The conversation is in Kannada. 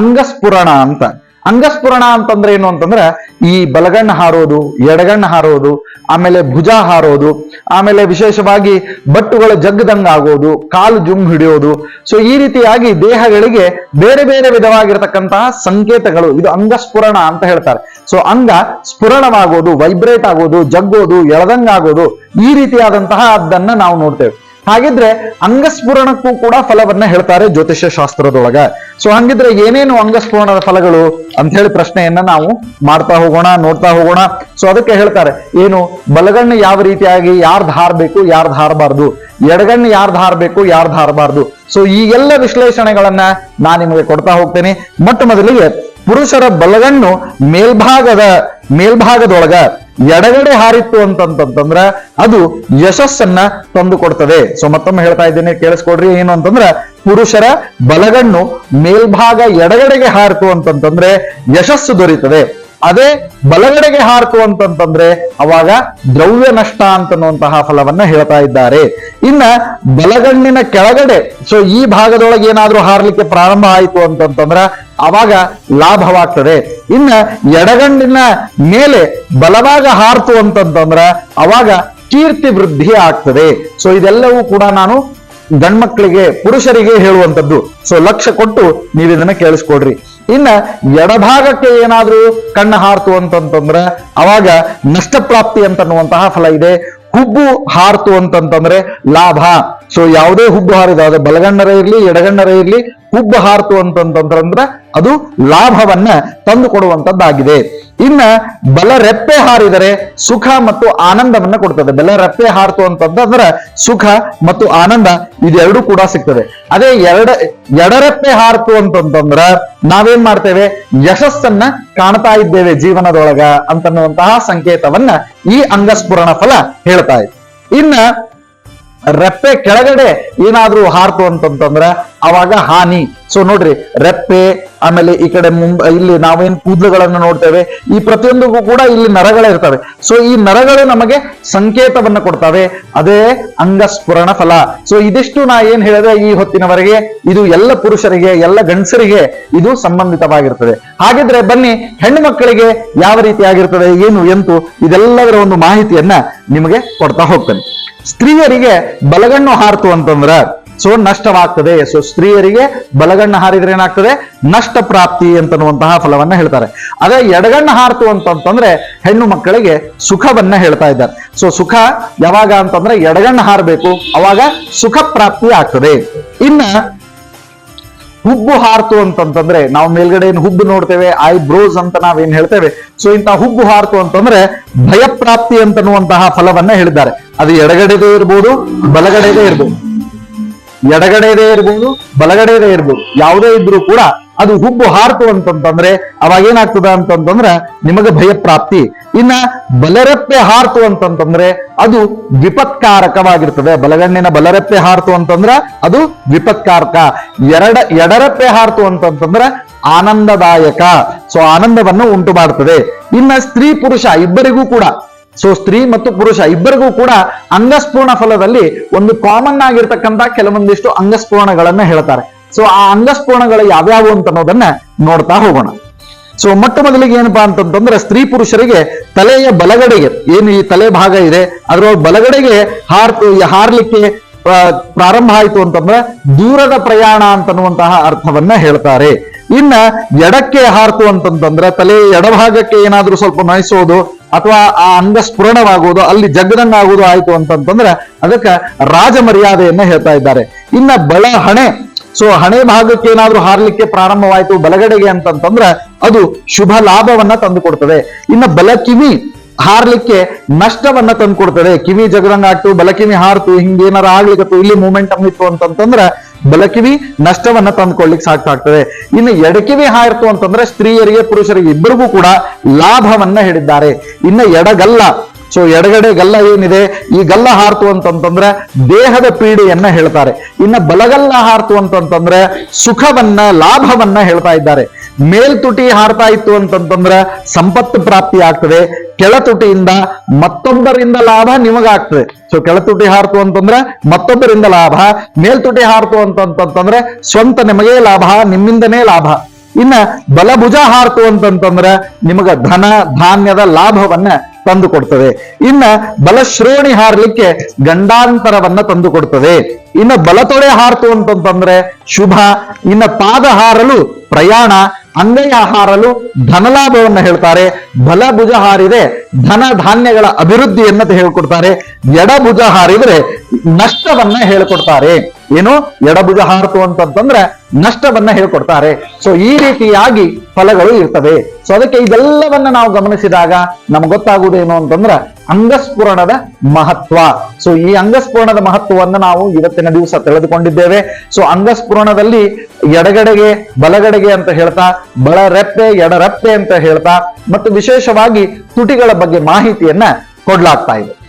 ಅಂಗಸ್ಫುರಣ ಅಂತ. ಅಂಗಸ್ಫುರಣ ಅಂತಂದ್ರೆ ಏನು ಅಂತಂದ್ರೆ ಈ ಬಲಗಣ್ಣ ಹಾರೋದು, ಎಡಗಣ್ಣ ಹಾರೋದು, ಆಮೇಲೆ ಭುಜ ಹಾರೋದು, ಆಮೇಲೆ ವಿಶೇಷವಾಗಿ ಬಟ್ಟುಗಳು ಜಗ್ಗದಂಗ ಆಗೋದು, ಕಾಲು ಜುಮ್ ಹಿಡಿಯೋದು. ಸೊ ಈ ರೀತಿಯಾಗಿ ದೇಹಗಳಿಗೆ ಬೇರೆ ಬೇರೆ ವಿಧವಾಗಿರತಕ್ಕಂತಹ ಸಂಕೇತಗಳು, ಇದು ಅಂಗಸ್ಫುರಣ ಅಂತ ಹೇಳ್ತಾರೆ. ಸೊ ಅಂಗ ಸ್ಫುರಣವಾಗೋದು ವೈಬ್ರೇಟ್ ಆಗೋದು, ಜಗ್ಗೋದು, ಎಳದಂಗಾಗೋದು, ಈ ರೀತಿಯಾದಂತಹ ಅದನ್ನ ನಾವು ನೋಡ್ತೇವೆ. ಹಾಗಿದ್ರೆ ಅಂಗಸ್ಫುರಣಕ್ಕೂ ಕೂಡ ಫಲವನ್ನ ಹೇಳ್ತಾರೆ ಜ್ಯೋತಿಷ್ಯ ಶಾಸ್ತ್ರದೊಳಗ. ಸೊ ಹಂಗಿದ್ರೆ ಏನೇನು ಅಂಗಸ್ಫುರಣದ ಫಲಗಳು ಅಂತ ಹೇಳಿ ಪ್ರಶ್ನೆಯನ್ನ ನಾವು ಮಾಡ್ತಾ ಹೋಗೋಣ, ನೋಡ್ತಾ ಹೋಗೋಣ. ಸೊ ಅದಕ್ಕೆ ಹೇಳ್ತಾರೆ, ಏನು ಬಲಗಣ್ಣ ಯಾವ ರೀತಿಯಾಗಿ ಯಾರ್ದು ಹಾರಬೇಕು ಯಾರ್ದು ಹಾರಬಾರ್ದು ಎಡಗಣ್ಣು ಯಾರ್ದು ಹಾರಬೇಕು ಯಾರ್ದು ಹಾರಬಾರ್ದು ಸೊ ಈ ಎಲ್ಲ ವಿಶ್ಲೇಷಣೆಗಳನ್ನ ನಾನು ನಿಮಗೆ ಕೊಡ್ತಾ ಹೋಗ್ತೇನೆ. ಮೊಟ್ಟ ಮೊದಲಿಗೆ ಪುರುಷರ ಬಲಗಣ್ಣು ಮೇಲ್ಭಾಗದ, ಮೇಲ್ಭಾಗದೊಳಗ ಎಡಗಡೆ ಹಾರಿತ್ತು ಅಂತಂತಂದ್ರ ಅದು ಯಶಸ್ಸನ್ನ ತಂದು ಕೊಡ್ತದೆ ಸೊ ಮತ್ತೊಮ್ಮೆ ಹೇಳ್ತಾ ಇದ್ದೇನೆ, ಕೇಳಿಸ್ಕೊಡ್ರಿ. ಏನು ಅಂತಂದ್ರ, ಪುರುಷರ ಬಲಗಣ್ಣು ಮೇಲ್ಭಾಗ ಎಡಗಡೆಗೆ ಹಾರಿತು ಅಂತಂತಂದ್ರೆ ಯಶಸ್ಸು ದೊರೀತದೆ. ಅದೇ ಬಲಗಡೆಗೆ ಹಾರ್ತು ಅಂತಂತಂದ್ರೆ ಅವಾಗ ದ್ರವ್ಯ ನಷ್ಟ ಅಂತನ್ನುವಂತಹ ಫಲವನ್ನ ಹೇಳ್ತಾ ಇದ್ದಾರೆ. ಇನ್ನ ಬಲಗಣ್ಣಿನ ಕೆಳಗಡೆ ಸೊ ಈ ಭಾಗದೊಳಗೆ ಏನಾದ್ರೂ ಹಾರ್ಲಿಕ್ಕೆ ಪ್ರಾರಂಭ ಆಯಿತು ಅಂತಂತಂದ್ರ ಅವಾಗ ಲಾಭವಾಗ್ತದೆ. ಇನ್ನ ಎಡಗಣ್ಣಿನ ಮೇಲೆ ಬಲವಾಗ ಹಾರ್ತು ಅಂತಂತಂದ್ರ ಅವಾಗ ಕೀರ್ತಿ ವೃದ್ಧಿ ಆಗ್ತದೆ. ಸೊ ಇದೆಲ್ಲವೂ ಕೂಡ ನಾನು ಗಂಡ್ಮಕ್ಳಿಗೆ, ಪುರುಷರಿಗೆ ಹೇಳುವಂತದ್ದು ಸೊ ಲಕ್ಷ್ಯ ಕೊಟ್ಟು ನೀವು ಇದನ್ನ ಕೇಳಿಸ್ಕೊಡ್ರಿ. ಇನ್ನ ಎಡಭಾಗಕ್ಕೆ ಏನಾದ್ರೂ ಕಣ್ಣು ಹಾರ್ತು ಅಂತಂತಂದ್ರೆ ಅವಾಗ ನಷ್ಟಪ್ರಾಪ್ತಿ ಅಂತನ್ನುವಂತಹ ಫಲ ಇದೆ. ಹುಬ್ಬು ಹಾರ್ತು ಅಂತಂತಂದ್ರೆ ಲಾಭ. ಸೊ ಯಾವುದೇ ಹುಬ್ಬು ಹಾರಿದ, ಅದು ಬಲಗಣ್ಣರೇ ಇರಲಿ, ಎಡಗಣ್ಣರ ಇರಲಿ, ಹುಬ್ಬು ಹಾರತು ಅಂತಂತಂದ್ರ ಅದು ಲಾಭವನ್ನ ತಂದು ಕೊಡುವಂತದ್ದಾಗಿದೆ ಇನ್ನ ಬಲರೆಪ್ಪೆ ಹಾರಿದರೆ ಸುಖ ಮತ್ತು ಆನಂದವನ್ನ ಕೊಡ್ತದೆ. ಬಲರೆಪ್ಪೆ ಹಾರತು ಅಂತಂದ್ರೆ ಸುಖ ಮತ್ತು ಆನಂದ ಇದೆರಡೂ ಕೂಡ ಸಿಗ್ತದೆ. ಅದೇ ಎರಡ, ಎಡರೆಪ್ಪೆ ಹಾರತು ಅಂತಂತಂದ್ರ ನಾವೇನ್ ಮಾಡ್ತೇವೆ? ಯಶಸ್ಸನ್ನ ಕಾಣ್ತಾ ಇದ್ದೇವೆ ಜೀವನದೊಳಗ ಅಂತನ್ನುವಂತಹ ಸಂಕೇತವನ್ನ ಈ ಅಂಗಸ್ಫುರಣ ಫಲ ಹೇಳ್ತಾ ಇತ್ತು ಇನ್ನ ರೆಪ್ಪೆ ಕೆಳಗಡೆ ಏನಾದ್ರೂ ಹಾರ್ತು ಅಂತಂತಂದ್ರೆ ಅವಾಗ ಹಾನಿ. ಸೊ ನೋಡ್ರಿ, ರೆಪ್ಪೆ, ಆಮೇಲೆ ಈ ಕಡೆ ಮುಂಬ, ಇಲ್ಲಿ ನಾವೇನ್ ಕೂದಲುಗಳನ್ನು ನೋಡ್ತೇವೆ, ಈ ಪ್ರತಿಯೊಂದಕ್ಕೂ ಕೂಡ ಇಲ್ಲಿ ನರಗಳೇ ನರಗಳಿರ್ತವೆ ಸೊ ಈ ನರಗಳು ನಮಗೆ ಸಂಕೇತವನ್ನ ಕೊಡ್ತವೆ. ಅದೇ ಅಂಗಸ್ಫುರಣ ಫಲ. ಸೊ ಇದಿಷ್ಟು ನಾ ಏನ್ ಹೇಳಿದ್ರೆ ಈ ಹೊತ್ತಿನವರೆಗೆ, ಇದು ಎಲ್ಲ ಪುರುಷರಿಗೆ, ಎಲ್ಲ ಗಂಡಸರಿಗೆ ಇದು ಸಂಬಂಧಿತವಾಗಿರ್ತದೆ. ಹಾಗಿದ್ರೆ ಬನ್ನಿ, ಹೆಣ್ಣು ಮಕ್ಕಳಿಗೆ ಯಾವ ರೀತಿಯಾಗಿರ್ತದೆ ಏನು, ಎಂತು, ಇದೆಲ್ಲದರ ಒಂದು ಮಾಹಿತಿಯನ್ನ ನಿಮಗೆ ಕೊಡ್ತಾ ಹೋಗ್ತೇನೆ. ಸ್ತ್ರೀಯರಿಗೆ ಬಲಗಣ್ಣು ಹಾರ್ತು ಅಂತಂದ್ರ ಸೊ ನಷ್ಟವಾಗ್ತದೆ. ಸೊ ಸ್ತ್ರೀಯರಿಗೆ ಬಲಗಣ್ಣು ಹಾರಿದ್ರೆ ಏನಾಗ್ತದೆ? ನಷ್ಟ ಪ್ರಾಪ್ತಿ ಅಂತನ್ನುವಂತಹ ಫಲವನ್ನ ಹೇಳ್ತಾರೆ. ಅದೇ ಎಡಗಣ್ಣು ಹಾರ್ತು ಅಂತಂತಂದ್ರೆ ಹೆಣ್ಣು ಮಕ್ಕಳಿಗೆ ಸುಖವನ್ನ ಹೇಳ್ತಾ ಇದ್ದಾರೆ. ಸೊ ಸುಖ ಯಾವಾಗ ಅಂತಂದ್ರೆ ಎಡಗಣ್ಣು ಹಾರಬೇಕು, ಅವಾಗ ಸುಖ ಪ್ರಾಪ್ತಿ ಆಗ್ತದೆ. ಇನ್ನ ಹುಬ್ಬು ಹಾರ್ತು ಅಂತಂತಂದ್ರೆ ನಾವು ಮೇಲ್ಗಡೆ ಏನು ಹುಬ್ಬು ನೋಡ್ತೇವೆ, ಐ ಬ್ರೋಸ್ ಅಂತ ನಾವೇನ್ ಹೇಳ್ತೇವೆ. ಸೊ ಇಂತಹ ಹುಬ್ಬು ಹಾರ್ತು ಅಂತಂದ್ರೆ ಭಯಪ್ರಾಪ್ತಿ ಅಂತನ್ನುವಂತಹ ಫಲವನ್ನ ಹೇಳಿದ್ದಾರೆ. ಅದು ಎಡಗಡೆಗೂ ಇರ್ಬೋದು, ಬಲಗಡೆಗೂ ಇರ್ಬೋದು. ಎಡಗಡೆದೇ ಇರ್ಬೋದು ಬಲಗಡೆದೇ ಇರ್ಬೋದು. ಯಾವುದೇ ಇದ್ರೂ ಕೂಡ ಅದು ಹುಬ್ಬು ಹಾರ್ತು ಅಂತಂತಂದ್ರೆ ಅವಾಗ ಏನಾಗ್ತದ ಅಂತಂತಂದ್ರ ನಿಮಗೆ ಭಯಪ್ರಾಪ್ತಿ. ಇನ್ನ ಬಲರೆಪ್ಪೆ ಹಾರ್ತು ಅಂತಂತಂದ್ರೆ ಅದು ವಿಪತ್ಕಾರಕವಾಗಿರ್ತದೆ. ಬಲಗಣ್ಣಿನ ಬಲರೆಪ್ಪೆ ಹಾರ್ತು ಅಂತಂದ್ರ ಅದು ವಿಪತ್ಕಾರಕ. ಎರಡ, ಎಡರೆಪ್ಪೆ ಹಾರ್ತು ಅಂತಂತಂದ್ರ ಆನಂದದಾಯಕ. ಸೊ ಆನಂದವನ್ನು ಉಂಟು ಮಾಡ್ತದೆ ಇನ್ನ ಸ್ತ್ರೀ ಪುರುಷ ಇಬ್ಬರಿಗೂ ಕೂಡ ಸೊ ಸ್ತ್ರೀ ಮತ್ತು ಪುರುಷ ಇಬ್ಬರಿಗೂ ಕೂಡ ಅಂಗಸ್ಪೂರ್ಣ ಫಲದಲ್ಲಿ ಒಂದು ಕಾಮನ್ ಆಗಿರ್ತಕ್ಕಂತ ಕೆಲವೊಂದಿಷ್ಟು ಅಂಗಸ್ಫೂರ್ಣಗಳನ್ನ ಹೇಳ್ತಾರೆ. ಸೊ ಆ ಅಂಗಸ್ಪೂರ್ಣಗಳು ಯಾವ್ಯಾವು ಅಂತ ಅನ್ನೋದನ್ನ ನೋಡ್ತಾ ಹೋಗೋಣ. ಸೊ ಮೊಟ್ಟ ಮೊದಲಿಗೆ ಏನಪ್ಪಾ ಅಂತಂತಂದ್ರೆ ಸ್ತ್ರೀ ಪುರುಷರಿಗೆ ತಲೆಯ ಬಲಗಡೆಗೆ, ಏನು ಈ ತಲೆ ಭಾಗ ಇದೆ ಅದರ ಬಲಗಡೆಗೆ ಹಾರ್ ಹಾರ್ಲಿಕ್ಕೆ ಪ್ರಾರಂಭ ಆಯಿತು ಅಂತಂದ್ರೆ ದೂರದ ಪ್ರಯಾಣ ಅಂತನ್ನುವಂತಹ ಅರ್ಥವನ್ನ ಹೇಳ್ತಾರೆ. ಇನ್ನ ಎಡಕ್ಕೆ ಹಾರ್ತು ಅಂತಂತಂದ್ರೆ ತಲೆ ಎಡಭಾಗಕ್ಕೆ ಏನಾದ್ರೂ ಸ್ವಲ್ಪ ನೋಯಿಸೋದು ಅಥವಾ ಆ ಅಂಗ ಸ್ಫುರಣವಾಗುವುದು ಅಲ್ಲಿ ಜಗ್ಗದಂಗ ಆಗುವುದು ಆಯ್ತು ಅಂತಂತಂದ್ರೆ ಅದಕ್ಕೆ ರಾಜ ಮರ್ಯಾದೆಯನ್ನ ಹೇಳ್ತಾ ಇದ್ದಾರೆ. ಇನ್ನ ಬಳ ಹಣೆ. ಸೊ ಹಣೆ ಭಾಗಕ್ಕೆ ಏನಾದ್ರೂ ಹಾರ್ಲಿಕ್ಕೆ ಪ್ರಾರಂಭವಾಯಿತು, ಬಲಗಡೆಗೆ ಅಂತಂತಂದ್ರ ಅದು ಶುಭ ಲಾಭವನ್ನ ತಂದು ಕೊಡ್ತದೆ ಇನ್ನ ಬಲ ಕಿವಿ ಹಾರ್ಲಿಕ್ಕೆ ನಷ್ಟವನ್ನ ತಂದು ಕೊಡ್ತದೆ ಕಿವಿ ಜಗದಂಗ ಆಗ್ತು ಬಲಕಿವಿ ಹಾರ್ತು, ಹಿಂಗೇನಾರ ಆಗ್ಲಿಕ್ಕೆ ಇಲ್ಲಿ ಮೂಮೆಂಟಮ್ ಇತ್ತು ಅಂತಂತಂದ್ರ ಬಲಕಿವಿ ನಷ್ಟವನ್ನ ತಂದ್ಕೊಳ್ಲಿಕ್ಕೆ ಸಾಕಾಗ್ತದೆ ಇನ್ನು ಎಡಕಿವಿ ಹಾರ್ತು ಅಂತಂದ್ರೆ ಸ್ತ್ರೀಯರಿಗೆ ಪುರುಷರಿಗೆ ಇಬ್ಬರಿಗೂ ಕೂಡ ಲಾಭವನ್ನ ಹೇಳಿದ್ದಾರೆ. ಇನ್ನು ಎಡಗಲ್ಲ, ಸೊ ಎಡಗಡೆ ಗಲ್ಲ ಏನಿದೆ? ಈ ಗಲ್ಲ ಹಾರ್ತು ಅಂತಂತಂದ್ರೆ ದೇಹದ ಪೀಡೆಯನ್ನ ಹೇಳ್ತಾರೆ. ಇನ್ನ ಬಲಗಲ್ಲ ಹಾರ್ತು ಅಂತಂತಂದ್ರೆ ಸುಖವನ್ನ, ಲಾಭವನ್ನ ಹೇಳ್ತಾ ಇದ್ದಾರೆ. ಮೇಲ್ತುಟಿ ಹಾರ್ತಾ ಇತ್ತು ಅಂತಂತಂದ್ರೆ ಸಂಪತ್ತು ಪ್ರಾಪ್ತಿ ಆಗ್ತದೆ. ಕೆಳತುಟಿಯಿಂದ ಮತ್ತೊಬ್ಬರಿಂದ ಲಾಭ ನಿಮಗಾಗ್ತದೆ. ಸೊ ಕೆಳತುಟಿ ಹಾರ್ತು ಅಂತಂದ್ರೆ ಮತ್ತೊಬ್ಬರಿಂದ ಲಾಭ, ಮೇಲ್ತುಟಿ ಹಾರ್ತು ಅಂತಂತಂದ್ರೆ ಸ್ವಂತ ನಿಮಗೆ ಲಾಭ, ನಿಮ್ಮಿಂದನೇ ಲಾಭ. ಇನ್ನ ಬಲಭುಜ ಹಾರ್ತು ಅಂತಂತಂದ್ರೆ ನಿಮಗ ಧನ, ಧಾನ್ಯದ ಲಾಭವನ್ನ ತಂದು ಕೊಡ್ತದೆ ಇನ್ನ ಬಲಶ್ರೋಣಿ ಹಾರ್ಲಿಕ್ಕೆ ಗಂಡಾಂತರವನ್ನ ತಂದು ಕೊಡ್ತದೆ ಇನ್ನ ಬಲತೊಡೆ ಹಾರ್ತು ಅಂತಂತಂದ್ರೆ ಶುಭ, ಇನ್ನ ಪಾದ ಹಾರಲು ಪ್ರಯಾಣ ಅಂಗೈಯ ಹಾರಲು ಧನಲಾಭವನ್ನು ಹೇಳ್ತಾರೆ ಬಲಭುಜ ಹಾರಿದೆ ಧನ ಧಾನ್ಯಗಳ ಅಭಿವೃದ್ಧಿಯನ್ನ ಹೇಳ್ಕೊಡ್ತಾರೆ. ಎಡಭುಜ ಹಾರಿದ್ರೆ ನಷ್ಟವನ್ನ ಹೇಳ್ಕೊಡ್ತಾರೆ. ಏನು ಎಡಭುಜ ಹಾರತು ಅಂತಂತಂದ್ರೆ ನಷ್ಟವನ್ನ ಹೇಳ್ಕೊಡ್ತಾರೆ. ಸೊ ಈ ರೀತಿಯಾಗಿ ಫಲಗಳು ಇರ್ತವೆ. ಸೊ ಅದಕ್ಕೆ ಇದೆಲ್ಲವನ್ನ ನಾವು ಗಮನಿಸಿದಾಗ ನಮ್ಗೆ ಗೊತ್ತಾಗುವುದು ಏನು ಅಂತಂದ್ರೆ ಅಂಗಸ್ಫುರಣದ ಮಹತ್ವ. ಸೊ ಈ ಅಂಗಸ್ಫುರಣದ ಮಹತ್ವವನ್ನು ನಾವು ಇವತ್ತಿನ ದಿವಸ ತಿಳಿದುಕೊಂಡಿದ್ದೇವೆ. ಸೊ ಅಂಗಸ್ಫುರಣದಲ್ಲಿ ಎಡಗಡೆಗೆ, ಬಲಗಡೆಗೆ ಅಂತ ಹೇಳ್ತಾ, ಬಲರೆಪ್ಪೆ, ಎಡರೆಪ್ಪೆ ಅಂತ ಹೇಳ್ತಾ, ಮತ್ತು ವಿಶೇಷವಾಗಿ ತುಟಿಗಳ ಬಗ್ಗೆ ಮಾಹಿತಿಯನ್ನ ಕೊಡ್ಲಾಗ್ತಾ ಇದೆ.